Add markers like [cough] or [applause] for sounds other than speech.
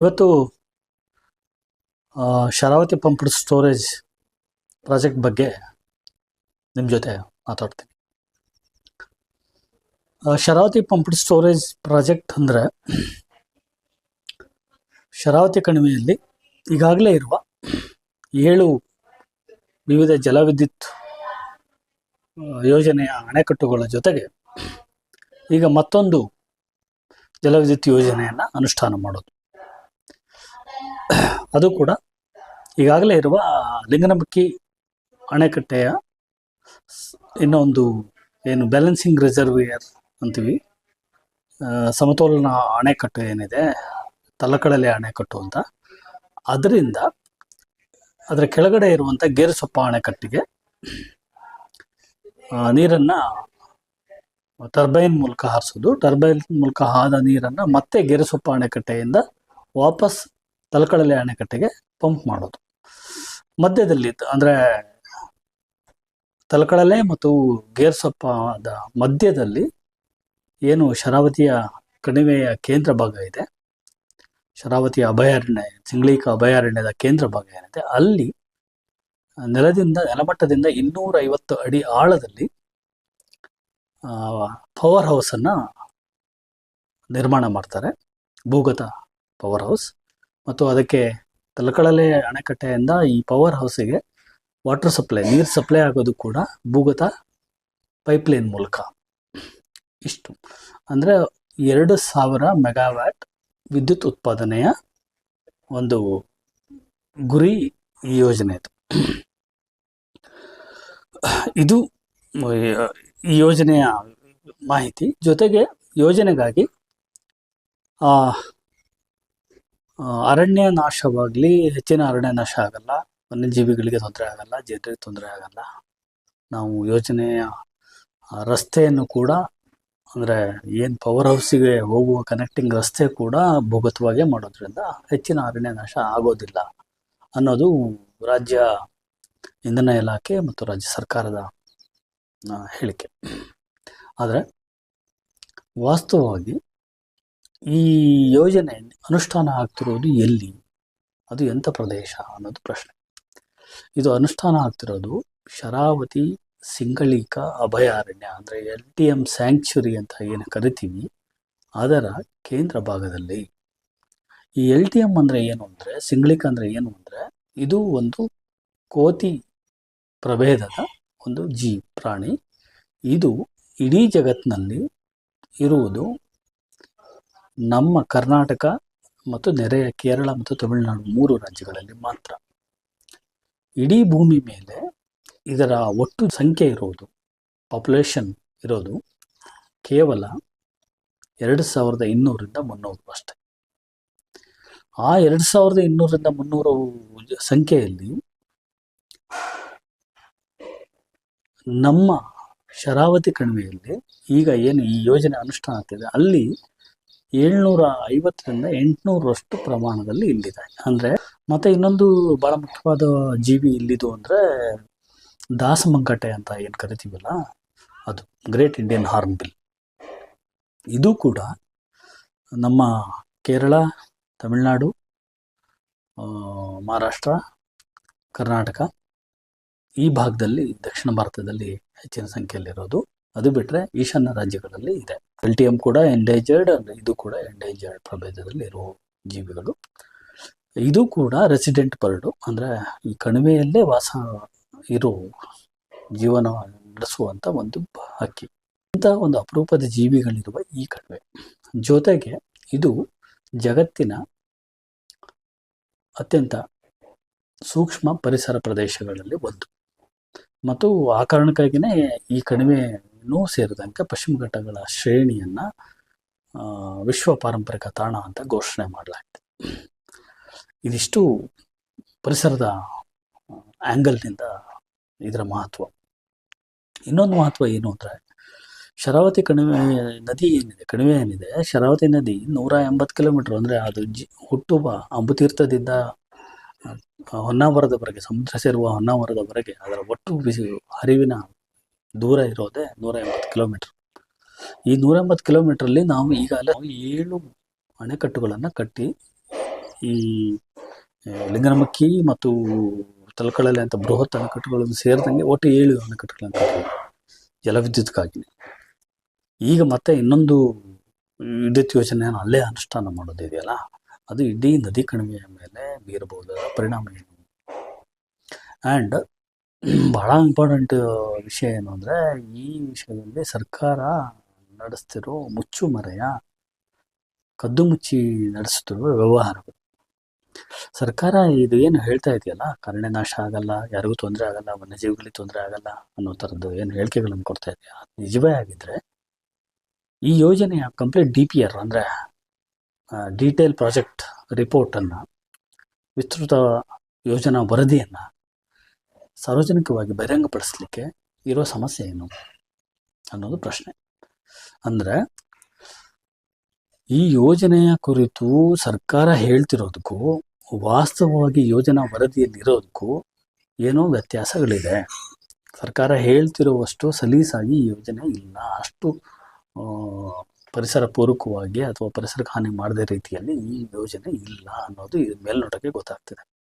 ಇವತ್ತು Sharavati pumped storage project ಬಗ್ಗೆ ನಿಮ್ಮ ಜೊತೆ ಮಾತಾಡ್ತೀನಿ. ಶರಾವತಿ ಪಂಪ್ಡ್ ಸ್ಟೋರೇಜ್ ಪ್ರಾಜೆಕ್ಟ್ ಅಂದರೆ, ಶರಾವತಿ ಕಣಿವೆಯಲ್ಲಿ ಈಗಾಗಲೇ ಇರುವ ಏಳು ವಿವಿಧ ಜಲವಿದ್ಯುತ್ ಯೋಜನೆಯ ಅಣೆಕಟ್ಟುಗಳ ಜೊತೆಗೆ ಈಗ ಮತ್ತೊಂದು ಜಲವಿದ್ಯುತ್ ಯೋಜನೆಯನ್ನು ಅನುಷ್ಠಾನ ಮಾಡೋದು. ಅದು ಕೂಡ ಈಗಾಗಲೇ ಇರುವ ಲಿಂಗನಮಕ್ಕಿ ಅಣೆಕಟ್ಟೆಯ ಇನ್ನೊಂದು ಏನು ಬ್ಯಾಲೆನ್ಸಿಂಗ್ ರಿಸರ್ವಿಯರ್ ಅಂತೀವಿ. ಸಮತೋಲನ ಅಣೆಕಟ್ಟು ಏನಿದೆ, ತಲಕಡಲೆ ಅಣೆಕಟ್ಟು ಅಂತ. ಅದರಿಂದ ಅದರ ಕೆಳಗಡೆ ಇರುವಂಥ ಗೇರುಸೊಪ್ಪ ಅಣೆಕಟ್ಟಿಗೆ ನೀರನ್ನು ಟರ್ಬೈನ್ ಮೂಲಕ ಹಾರಿಸೋದು. ಟರ್ಬೈನ್ ಮೂಲಕ ಆದ ನೀರನ್ನು ಮತ್ತೆ ಗೆರೆಸೊಪ್ಪ ಅಣೆಕಟ್ಟೆಯಿಂದ ವಾಪಸ್ ತಲಕಡಲೆ ಅಣೆಕಟ್ಟೆಗೆ ಪಂಪ್ ಮಾಡೋದು. ಮಧ್ಯದಲ್ಲಿ ಅಂದರೆ ತಲಕಡಲೆ ಮತ್ತು ಗೇರ್ಸೊಪ್ಪದ ಮಧ್ಯದಲ್ಲಿ ಏನು ಶರಾವತಿಯ ಕಣಿವೆಯ ಕೇಂದ್ರ ಭಾಗ ಇದೆ, ಶರಾವತಿಯ ಅಭಯಾರಣ್ಯ ಸಿಂಗ್ಳೀಕ ಅಭಯಾರಣ್ಯದ ಕೇಂದ್ರ ಭಾಗ ಏನಿದೆ, ಅಲ್ಲಿ ನೆಲದಿಂದ, ನೆಲಮಟ್ಟದಿಂದ ಇನ್ನೂರ ಐವತ್ತು ಅಡಿ ಆಳದಲ್ಲಿ ಪವರ್ ಹೌಸನ್ನು ನಿರ್ಮಾಣ ಮಾಡ್ತಾರೆ. ಭೂಗತ ಪವರ್ ಹೌಸ್ ಮತ್ತು ಅದಕ್ಕೆ ತಲಕಳಲೆ ಅಣೆಕಟ್ಟೆಯಿಂದ ಈ ಪವರ್ ಹೌಸಿಗೆ ವಾಟರ್ ಸಪ್ಲೈ ನೀರು ಸಪ್ಲೈ ಆಗೋದು ಕೂಡ ಭೂಗತ ಪೈಪ್ಲೈನ್ ಮೂಲಕ. ಇಷ್ಟು. ಅಂದರೆ ಎರಡು ಸಾವಿರ ಮೆಗಾವ್ಯಾಟ್ ವಿದ್ಯುತ್ ಉತ್ಪಾದನೆಯ ಒಂದು ಗುರಿ ಈ ಯೋಜನೆ ಇದು. ಇದು, ಈ ಯೋಜನೆಯ ಮಾಹಿತಿ ಜೊತೆಗೆ ಯೋಜನೆಗಾಗಿ ಅರಣ್ಯ ನಾಶವಾಗಲಿ ಹೆಚ್ಚಿನ ಅರಣ್ಯ ನಾಶ ಆಗಲ್ಲ, ವನ್ಯಜೀವಿಗಳಿಗೆ ತೊಂದರೆ ಆಗಲ್ಲ, ಜನರಿಗೆ ತೊಂದರೆ ಆಗಲ್ಲ. ನಾವು ಯೋಜನೆಯ ರಸ್ತೆಯನ್ನು ಕೂಡ, ಅಂದರೆ ಏನು ಪವರ್ ಹೌಸಿಗೆ ಹೋಗುವ ಕನೆಕ್ಟಿಂಗ್ ರಸ್ತೆ ಕೂಡ ಭೂಗತವಾಗೇ ಮಾಡೋದ್ರಿಂದ ಹೆಚ್ಚಿನ ಅರಣ್ಯ ನಾಶ ಆಗೋದಿಲ್ಲ ಅನ್ನೋದು ರಾಜ್ಯ ಇಂಧನ ಇಲಾಖೆ ಮತ್ತು ರಾಜ್ಯ ಸರ್ಕಾರದ ಹೇಳಿಕೆ. ಆದರೆ ವಾಸ್ತವವಾಗಿ ಈ ಯೋಜನೆ ಅನುಷ್ಠಾನ ಆಗ್ತಿರೋದು ಎಲ್ಲಿ? ಅದು ಎಂಥ ಪ್ರದೇಶ ಅನ್ನೋದು ಪ್ರಶ್ನೆ. ಇದು ಅನುಷ್ಠಾನ ಆಗ್ತಿರೋದು ಶರಾವತಿ ಸಿಂಗಳೀಕ ಅಭಯಾರಣ್ಯ ಅಂದರೆ ಎಲ್ ಟಿ ಎಂ ಸ್ಯಾಂಕ್ಚುರಿ ಅಂತ ಏನು ಕರಿತೀವಿ, ಅದರ ಕೇಂದ್ರ ಭಾಗದಲ್ಲಿ. ಈ ಎಲ್ ಟಿ ಎಂ ಅಂದರೆ ಏನು ಅಂದರೆ, ಸಿಂಗಳೀಕ ಅಂದರೆ ಏನು ಅಂದರೆ, ಇದು ಒಂದು ಕೋತಿ ಪ್ರಭೇದದ ಒಂದು ಜೀ ಪ್ರಾಣಿ. ಇದು ಇಡೀ ಜಗತ್ತಿನಲ್ಲಿ ಇರುವುದು ನಮ್ಮ ಕರ್ನಾಟಕ ಮತ್ತು ನೆರೆಯ ಕೇರಳ ಮತ್ತು ತಮಿಳುನಾಡು ಮೂರು ರಾಜ್ಯಗಳಲ್ಲಿ ಮಾತ್ರ. ಇಡೀ ಭೂಮಿ ಮೇಲೆ ಇದರ ಒಟ್ಟು ಸಂಖ್ಯೆ ಇರೋದು ಪಾಪ್ಯುಲೇಷನ್ ಇರೋದು ಕೇವಲ ಎರಡು ಸಾವಿರದ ಇನ್ನೂರಿಂದ ಮುನ್ನೂರು ಅಷ್ಟೆ. ಆ ಎರಡು ಸಾವಿರದ ಇನ್ನೂರರಿಂದ ಮುನ್ನೂರು ಸಂಖ್ಯೆಯಲ್ಲಿ ನಮ್ಮ ಶರಾವತಿ ಕಣಿವೆಯಲ್ಲಿ ಈಗ ಏನು ಈ ಯೋಜನೆ ಅನುಷ್ಠಾನ ಆಗ್ತಿದೆ, ಅಲ್ಲಿ ಏಳ್ನೂರ ಐವತ್ತರಿಂದ ಎಂಟುನೂರಷ್ಟು ಪ್ರಮಾಣದಲ್ಲಿ ಇಲ್ಲಿದೆ. ಅಂದರೆ ಮತ್ತೆ ಇನ್ನೊಂದು ಬಹಳ ಮುಖ್ಯವಾದ ಜೀವಿ ಇಲ್ಲಿದು ಅಂದರೆ ದಾಸಮಂಗಟೆ ಅಂತ ಏನು ಕರಿತೀವಲ್ಲ, ಅದು ಗ್ರೇಟ್ ಇಂಡಿಯನ್ ಹಾರ್ನ್ ಬಿಲ್ ಇದು ಕೂಡ ನಮ್ಮ ಕೇರಳ, ತಮಿಳುನಾಡು ಮಹಾರಾಷ್ಟ್ರ, ಕರ್ನಾಟಕ ಈ ಭಾಗದಲ್ಲಿ ದಕ್ಷಿಣ ಭಾರತದಲ್ಲಿ ಹೆಚ್ಚಿನ ಸಂಖ್ಯೆಯಲ್ಲಿರೋದು. ಅದು ಬಿಟ್ಟರೆ ಈಶಾನ್ಯ ರಾಜ್ಯಗಳಲ್ಲಿ ಇದೆ. ಎಲ್ ಎಂ ಕೂಡ ಎಂಡೇಂಜರ್ಡ್ ಇದು ಕೂಡ ಎಂಡೇಂಜರ್ಡ್ ಪ್ರಭೇದದಲ್ಲಿ ಇರುವ ಜೀವಿಗಳು. ಇದು ಕೂಡ ರೆಸಿಡೆಂಟ್ ಬರ್ಡು ಅಂದ್ರೆ ಈ ಕಣಿವೆಯಲ್ಲೇ ವಾಸ ಇರೋ ಜೀವನ ನಡೆಸುವಂಥ ಒಂದು ಹಕ್ಕಿ. ಇಂಥ ಒಂದು ಅಪರೂಪದ ಜೀವಿಗಳಿರುವ ಈ ಕಣಿವೆ. ಜೊತೆಗೆ ಇದು ಜಗತ್ತಿನ ಅತ್ಯಂತ ಸೂಕ್ಷ್ಮ ಪರಿಸರ ಪ್ರದೇಶಗಳಲ್ಲಿ ಒಂದು. ಮತ್ತು ಆ ಕಾರಣಕ್ಕಾಗಿಯೇ ಈ ಕಣಿವೆನೂ ಸೇರಿದಂತೆ ಪಶ್ಚಿಮ ಘಟ್ಟಗಳ ಶ್ರೇಣಿಯನ್ನು ವಿಶ್ವ ಪಾರಂಪರಿಕ ತಾಣ ಅಂತ ಘೋಷಣೆ ಮಾಡಲಾಗಿದೆ ಇದಿಷ್ಟು ಪರಿಸರದ ಆ್ಯಂಗಲ್ನಿಂದ ಇದರ ಮಹತ್ವ. ಇನ್ನೊಂದು ಮಹತ್ವ ಏನು ಅಂದರೆ, ಶರಾವತಿ ಕಣಿವೆ ನದಿ ಏನಿದೆ, ಕಣಿವೆ ಏನಿದೆ, ಶರಾವತಿ ನದಿ ನೂರ ಎಂಬತ್ತು ಕಿಲೋಮೀಟ್ರ್ ಅಂದರೆ ಅದು ಜಿ ಹುಟ್ಟುವ ಅಂಬುತೀರ್ಥದಿಂದ ಹೊನ್ನಾವರದವರೆಗೆ, ಸಮುದ್ರ ಸೇರುವ ಹೊನ್ನಾವರದವರೆಗೆ ಅದರ ಒಟ್ಟು ಬಿಸಿ ಹರಿವಿನ ದೂರ ಇರೋದೇ ನೂರ ಎಂಬತ್ತು ಕಿಲೋಮೀಟ್ರ್. ಈ ನೂರ ಎಂಬತ್ತು ಕಿಲೋಮೀಟ್ರಲ್ಲಿ ನಾವು ಈಗಾಗಲೇ ಏಳು ಅಣೆಕಟ್ಟುಗಳನ್ನು ಕಟ್ಟಿ, ಈ ಲಿಂಗನಮಕ್ಕಿ ಮತ್ತು ತಲಕಳಲೆ ಅಂತ ಬೃಹತ್ ಅಣೆಕಟ್ಟುಗಳನ್ನು ಸೇರಿದಂಗೆ ಒಟ್ಟು ಏಳು ಅಣೆಕಟ್ಟುಗಳನ್ನು ಕಟ್ಟಿದ್ರು ಜಲವಿದ್ಯುತ್ಗಾಗಿ. ಈಗ ಮತ್ತೆ ಇನ್ನೊಂದು ವಿದ್ಯುತ್ ಯೋಜನೆಯನ್ನು ಅಲ್ಲೇ ಅನುಷ್ಠಾನ ಮಾಡೋದಿದೆಯಲ್ಲ ಅದು ಇಡೀ ನದಿ ಕಣಿವೆಯ ಮೇಲೆ ಬೀರಬಹುದಾದ ಪರಿಣಾಮ ಏನು ಆ್ಯಂಡ್ [clears throat] ಬಹಳ ಇಂಪಾರ್ಟೆಂಟ್ ವಿಷಯ ಏನು ಅಂದರೆ, ಈ ವಿಷಯದಲ್ಲಿ ಸರ್ಕಾರ ನಡೆಸ್ತಿರೋ ಮುಚ್ಚುಮರೆಯ, ಕದ್ದು ಮುಚ್ಚಿ ನಡೆಸ್ತಿರೋ ವ್ಯವಹಾರಗಳು. ಸರ್ಕಾರ ಇದು ಏನು ಹೇಳ್ತಾ ಇದೆಯಲ್ಲ, ಕಾರಣ ನಾಶ ಆಗಲ್ಲ, ಯಾರಿಗೂ ತೊಂದರೆ ಆಗಲ್ಲ, ವನ್ಯಜೀವಿಗಳಿಗೆ ತೊಂದರೆ ಆಗಲ್ಲ ಅನ್ನೋ ಥರದ್ದು ಏನು ಹೇಳಿಕೆಗಳನ್ನು ಕೊಡ್ತಾ ಇದೆಯಾ? ನಿಜವೇ ಆಗಿದ್ರೆ, ಈ ಯೋಜನೆಯ ಕಂಪ್ಲೀಟ್ ಡಿ ಪಿ ಆರ್ ಅಂದರೆ ಡೀಟೇಲ್ ಪ್ರಾಜೆಕ್ಟ್ ರಿಪೋರ್ಟನ್ನು ವಿಸ್ತೃತ ಯೋಜನಾ ವರದಿಯನ್ನು ಸಾರ್ವಜನಿಕವಾಗಿ ಬಹಿರಂಗಪಡಿಸ್ಲಿಕ್ಕೆ ಇರೋ ಸಮಸ್ಯೆ ಏನು ಅನ್ನೋದು ಪ್ರಶ್ನೆ. ಅಂದರೆ ಈ ಯೋಜನೆಯ ಕುರಿತು ಸರ್ಕಾರ ಹೇಳ್ತಿರೋದಕ್ಕೂ, ವಾಸ್ತವವಾಗಿ ಯೋಜನಾ ವರದಿಯಲ್ಲಿ ಇರೋದಕ್ಕೂ ಏನೋ ವ್ಯತ್ಯಾಸಗಳಿದೆ. ಸರ್ಕಾರ ಹೇಳ್ತಿರುವಷ್ಟು ಸಲೀಸಾಗಿ ಈ ಯೋಜನೆ ಇಲ್ಲ. ಅಷ್ಟು ಪರಿಸರ ಪೂರಕವಾಗಿ ಅಥವಾ ಪರಿಸರಕ್ಕೆ ಹಾನಿ ಮಾಡದೇ ರೀತಿಯಲ್ಲಿ ಈ ಯೋಜನೆ ಇಲ್ಲ ಅನ್ನೋದು ಮೇಲ್ನೋಟಕ್ಕೆ ಗೊತ್ತಾಗ್ತಿದೆ.